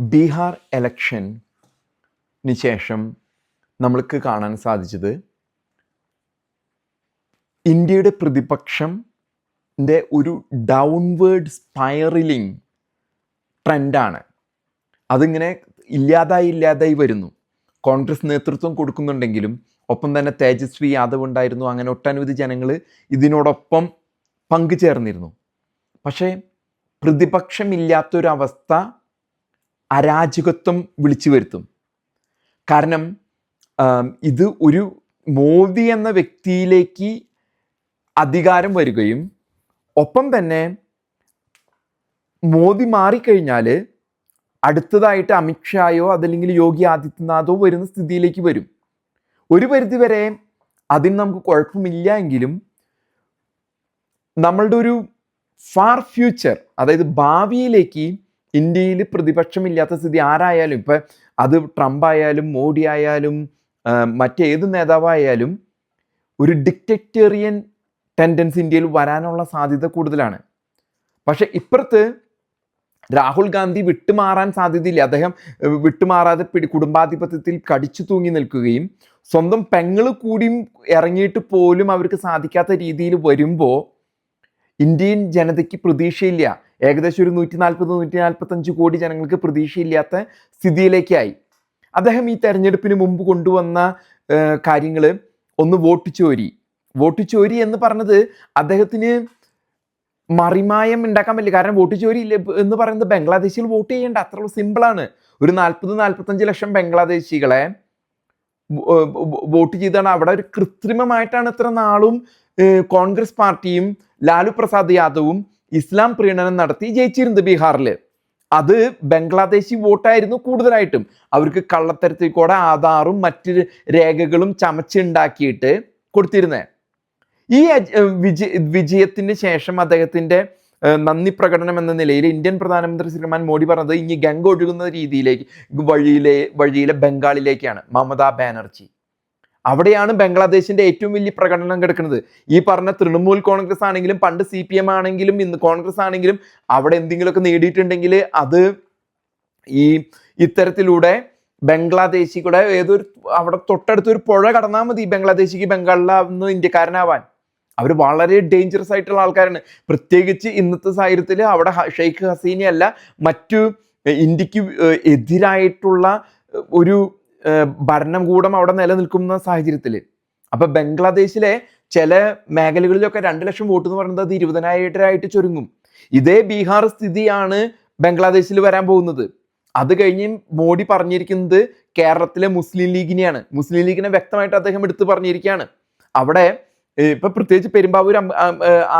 ബീഹാർ എലക്ഷന് ശേഷം നമ്മൾക്ക് കാണാൻ സാധിച്ചത് ഇന്ത്യയുടെ പ്രതിപക്ഷം ഒരു ഡൗൺവേർഡ് സ്പൈറലിംഗ് ട്രെൻഡാണ് അതിങ്ങനെ ഇല്ലാതായി ഇല്ലാതായി വരുന്നു. കോൺഗ്രസ് നേതൃത്വം കൊടുക്കുന്നുണ്ടെങ്കിലും ഒപ്പം തന്നെ തേജസ്വി യാദവ് ഉണ്ടായിരുന്നു. അങ്ങനെ ഒട്ടനവധി ജനങ്ങൾ ഇതിനോടൊപ്പം പങ്കുചേർന്നിരുന്നു. പക്ഷേ പ്രതിപക്ഷമില്ലാത്തൊരവസ്ഥ അരാജകത്വം വിളിച്ചു വരുത്തും. കാരണം ഇത് ഒരു മോദി എന്ന വ്യക്തിയിലേക്ക് അധികാരം വരികയും ഒപ്പം തന്നെ മോദി മാറിക്കഴിഞ്ഞാൽ അടുത്തതായിട്ട് അമിത്ഷായോ അതല്ലെങ്കിൽ യോഗി ആദിത്യനാഥോ വരുന്ന സ്ഥിതിയിലേക്ക് വരും. ഒരു പരിധിവരെ അതിന് നമുക്ക് കുഴപ്പമില്ല എങ്കിലും നമ്മളുടെ ഒരു ഫാർ ഫ്യൂച്ചർ അതായത് ഭാവിയിലേക്ക് ഇന്ത്യയിൽ പ്രതിപക്ഷമില്ലാത്ത സ്ഥിതി ആരായാലും ഇപ്പം അത് ട്രംപ് ആയാലും മോഡി ആയാലും മറ്റേത് നേതാവായാലും ഒരു ഡിക്റ്റേറ്റേറിയൻ ടെൻഡൻസ് ഇന്ത്യയിൽ വരാനുള്ള സാധ്യത കൂടുതലാണ്. പക്ഷെ ഇപ്പുറത്ത് രാഹുൽ ഗാന്ധി വിട്ടുമാറാൻ സാധ്യതയില്ല. അദ്ദേഹം വിട്ടുമാറാതെ പിടി കുടുംബാധിപത്യത്തിൽ കടിച്ചു തൂങ്ങി നിൽക്കുകയും സ്വന്തം പെങ്ങൾ കൂടിയും ഇറങ്ങിയിട്ട് പോലും അവർക്ക് സാധിക്കാത്ത രീതിയിൽ വരുമ്പോൾ ഇന്ത്യൻ ജനതയ്ക്ക് പ്രതീക്ഷയില്ല. ഏകദേശം ഒരു നൂറ്റി നാൽപ്പത് നൂറ്റി നാൽപ്പത്തഞ്ച് കോടി ജനങ്ങൾക്ക് പ്രതീക്ഷയില്ലാത്ത സ്ഥിതിയിലേക്കായി. അദ്ദേഹം ഈ തെരഞ്ഞെടുപ്പിന് മുമ്പ് കൊണ്ടുവന്ന കാര്യങ്ങൾ ഒന്ന് വോട്ട് ചോരി. വോട്ട് ചോരി എന്ന് പറഞ്ഞത് അദ്ദേഹത്തിന് മറിമായം ഉണ്ടാക്കാൻ പറ്റില്ല. കാരണം വോട്ട് ചോരി ഇല്ല എന്ന് പറയുന്നത് ബംഗ്ലാദേശിൽ വോട്ട് ചെയ്യേണ്ട. അത്ര സിമ്പിളാണ് ഒരു നാൽപ്പത് നാൽപ്പത്തഞ്ച് ലക്ഷം ബംഗ്ലാദേശികളെ വോട്ട് ചെയ്താണ്. അവിടെ ഒരു കൃത്രിമമായിട്ടാണ് ഇത്ര നാളും കോൺഗ്രസ് പാർട്ടിയും ലാലു പ്രസാദ് യാദവും ഇസ്ലാം പ്രീണനം നടത്തി ജയിച്ചിരുന്നത് ബീഹാറിൽ അത് ബംഗ്ലാദേശി വോട്ടായിരുന്നു കൂടുതലായിട്ടും. അവർക്ക് കള്ളത്തരത്തിൽ കൂടെ ആധാറും മറ്റ് രേഖകളും ചമച്ചുണ്ടാക്കിയിട്ട് കൊടുത്തിരുന്നത് ഈ വിജയ വിജയത്തിന് ശേഷം അദ്ദേഹത്തിന്റെ നന്ദി പ്രകടനം എന്ന നിലയിൽ ഇന്ത്യൻ പ്രധാനമന്ത്രി ശ്രീമാൻ മോഡി പറഞ്ഞത് ഇനി ഗംഗ ഒഴുകുന്ന രീതിയിലേക്ക് വഴിയിലെ വഴിയിലെ ബംഗാളിലേക്കാണ്. മമതാ ബാനർജി. അവിടെയാണ് ബംഗ്ലാദേശിന്റെ ഏറ്റവും വലിയ പ്രകടനം കിടക്കുന്നത് ഈ പറഞ്ഞ തൃണമൂൽ കോൺഗ്രസ് ആണെങ്കിലും പണ്ട് സി പി എം ആണെങ്കിലും ഇന്ന് കോൺഗ്രസ് ആണെങ്കിലും അവിടെ എന്തെങ്കിലുമൊക്കെ നേടിയിട്ടുണ്ടെങ്കിൽ അത് ഈ ഇത്തരത്തിലൂടെ ബംഗ്ലാദേശിയുടെ ഏതൊരു അവിടെ തൊട്ടടുത്തൊരു പുഴ കടന്നാൽ മതി ബംഗ്ലാദേശിക്ക് ബംഗാളിലാവുന്ന ഇന്ത്യക്കാരനാവാൻ. അവർ വളരെ ഡേഞ്ചറസ് ആയിട്ടുള്ള ആൾക്കാരാണ്. പ്രത്യേകിച്ച് ഇന്നത്തെ സാഹചര്യത്തിൽ അവിടെ ഷെയ്ഖ് ഹസീനയല്ല മറ്റു ഇന്ത്യയ്ക്ക് എതിരായിട്ടുള്ള ഒരു ഭരണകൂടം അവിടെ നിലനിൽക്കുന്ന സാഹചര്യത്തിൽ അപ്പൊ ബംഗ്ലാദേശിലെ ചില മേഖലകളിലൊക്കെ രണ്ട് ലക്ഷം വോട്ട് എന്ന് പറയുന്നത് അത് ഇരുപതിനായിരമായിട്ട് ചുരുങ്ങും. ഇതേ ബീഹാർ സ്ഥിതിയാണ് ബംഗ്ലാദേശിൽ വരാൻ പോകുന്നത്. അത് കഴിഞ്ഞ് മോഡി പറഞ്ഞിരിക്കുന്നത് കേരളത്തിലെ മുസ്ലിം ലീഗിനെയാണ്. മുസ്ലിം ലീഗിനെ വ്യക്തമായിട്ട് അദ്ദേഹം എടുത്തു പറഞ്ഞിരിക്കുകയാണ്. അവിടെ ഇപ്പൊ പ്രത്യേകിച്ച് പെരുമ്പാവൂർ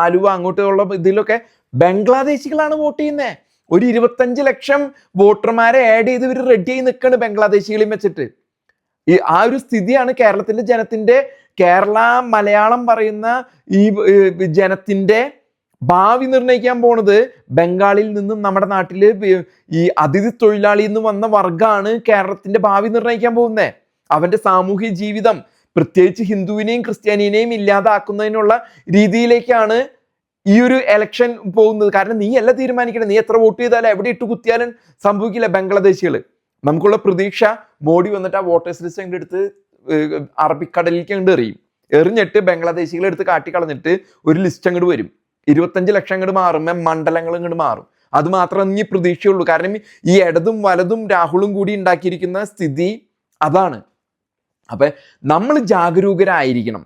ആലുവ അങ്ങോട്ടുള്ള ഇതിലൊക്കെ ബംഗ്ലാദേശികളാണ് വോട്ട് ചെയ്യുന്നത് ഒരു ഇരുപത്തഞ്ച് ലക്ഷം വോട്ടർമാരെ ആഡ് ചെയ്ത് ഇവർ റെഡി ആയി നിൽക്കുകയാണ് ബംഗ്ലാദേശികളെയും വെച്ചിട്ട്. ഈ ആ ഒരു സ്ഥിതിയാണ് കേരളത്തിന്റെ ജനത്തിന്റെ കേരള മലയാളം പറയുന്ന ഈ ജനത്തിന്റെ ഭാവി നിർണയിക്കാൻ പോണത് ബംഗാളിൽ നിന്നും നമ്മുടെ നാട്ടിൽ ഈ അതിഥി തൊഴിലാളി എന്ന് വന്ന വർഗമാണ് കേരളത്തിന്റെ ഭാവി നിർണയിക്കാൻ പോകുന്നത് അവന്റെ സാമൂഹ്യ ജീവിതം പ്രത്യേകിച്ച് ഹിന്ദുവിനെയും ക്രിസ്ത്യാനിനെയും ഇല്ലാതാക്കുന്നതിനുള്ള രീതിയിലേക്കാണ് ഈ ഒരു എലക്ഷൻ പോകുന്നത്. കാരണം നീ അല്ല തീരുമാനിക്കണം. നീ എത്ര വോട്ട് ചെയ്താലും എവിടെ ഇട്ട് കുത്തിയാലും സംഭവിക്കില്ല ബംഗ്ലാദേശികൾ നമുക്കുള്ള പ്രതീക്ഷ മോഡി വന്നിട്ട് ആ വോട്ടേഴ്സ് ലിസ്റ്റ് അങ്ങോട്ട് എടുത്ത് അറബിക്കടലിലേക്ക് അങ്ങോട്ട് എറിയും. എറിഞ്ഞിട്ട് ബംഗ്ലാദേശികളെ എടുത്ത് കാട്ടിക്കളഞ്ഞിട്ട് ഒരു ലിസ്റ്റ് അങ്ങോട്ട് വരും. ഇരുപത്തഞ്ച് ലക്ഷം അങ്ങോട്ട് മാറുമ്പോൾ മണ്ഡലങ്ങൾ ഇങ്ങോട്ട് മാറും. അത് മാത്രമേ നീ പ്രതീക്ഷയുള്ളൂ. കാരണം ഈ ഇടതും വലതും രാഹുലും കൂടി ഉണ്ടാക്കിയിരിക്കുന്ന സ്ഥിതി അതാണ്. അപ്പൊ നമ്മൾ ജാഗരൂകരായിരിക്കണം.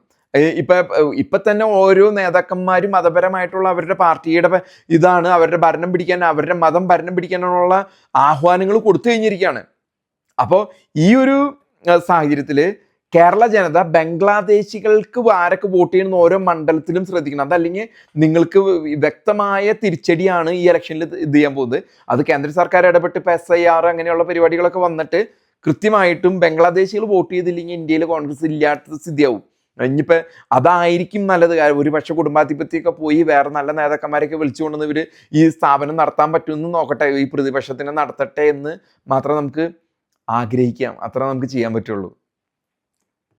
ഇപ്പൊ ഇപ്പൊ തന്നെ ഓരോ നേതാക്കന്മാരും മതപരമായിട്ടുള്ള അവരുടെ പാർട്ടിയുടെ ഇതാണ്. അവരുടെ ഭരണം പിടിക്കാൻ അവരുടെ മതം ഭരണം പിടിക്കാനുള്ള ആഹ്വാനങ്ങൾ കൊടുത്തു കഴിഞ്ഞിരിക്കുകയാണ് അപ്പോൾ ഈ ഒരു സാഹചര്യത്തിൽ കേരള ജനത ബംഗ്ലാദേശികൾക്ക് ആരൊക്കെ വോട്ട് ചെയ്യുന്ന ഓരോ മണ്ഡലത്തിലും ശ്രദ്ധിക്കണം. അതല്ലെങ്കിൽ നിങ്ങൾക്ക് വ്യക്തമായ തിരിച്ചടിയാണ് ഈ ഇലക്ഷനിൽ ഇത് ചെയ്യാൻ പോകുന്നത്. അത് കേന്ദ്ര സർക്കാർ ഇടപെട്ട് ഇപ്പൊ എസ് ഐ ആർ അങ്ങനെയുള്ള പരിപാടികളൊക്കെ വന്നിട്ട് കൃത്യമായിട്ടും ബംഗ്ലാദേശികൾ വോട്ട് ചെയ്തില്ലെങ്കിൽ ഇന്ത്യയിൽ കോൺഗ്രസ് ഇല്ലാത്ത സ്ഥിതിയാവും. ഇനിയിപ്പോ അതായിരിക്കും നല്ലത്. ഒരു പക്ഷെ കുടുംബാധിപത്യമൊക്കെ പോയി വേറെ നല്ല നേതാക്കന്മാരെയൊക്കെ വിളിച്ചു കൊണ്ടുവന്ന് ഇവർ ഈ സ്ഥാപനം നടത്താൻ പറ്റുമെന്ന് നോക്കട്ടെ. ഈ പ്രതിപക്ഷത്തിനെ നടത്തട്ടെ എന്ന് മാത്രം നമുക്ക് ആഗ്രഹിക്കാം. അത്ര നമുക്ക് ചെയ്യാൻ പറ്റുള്ളൂ.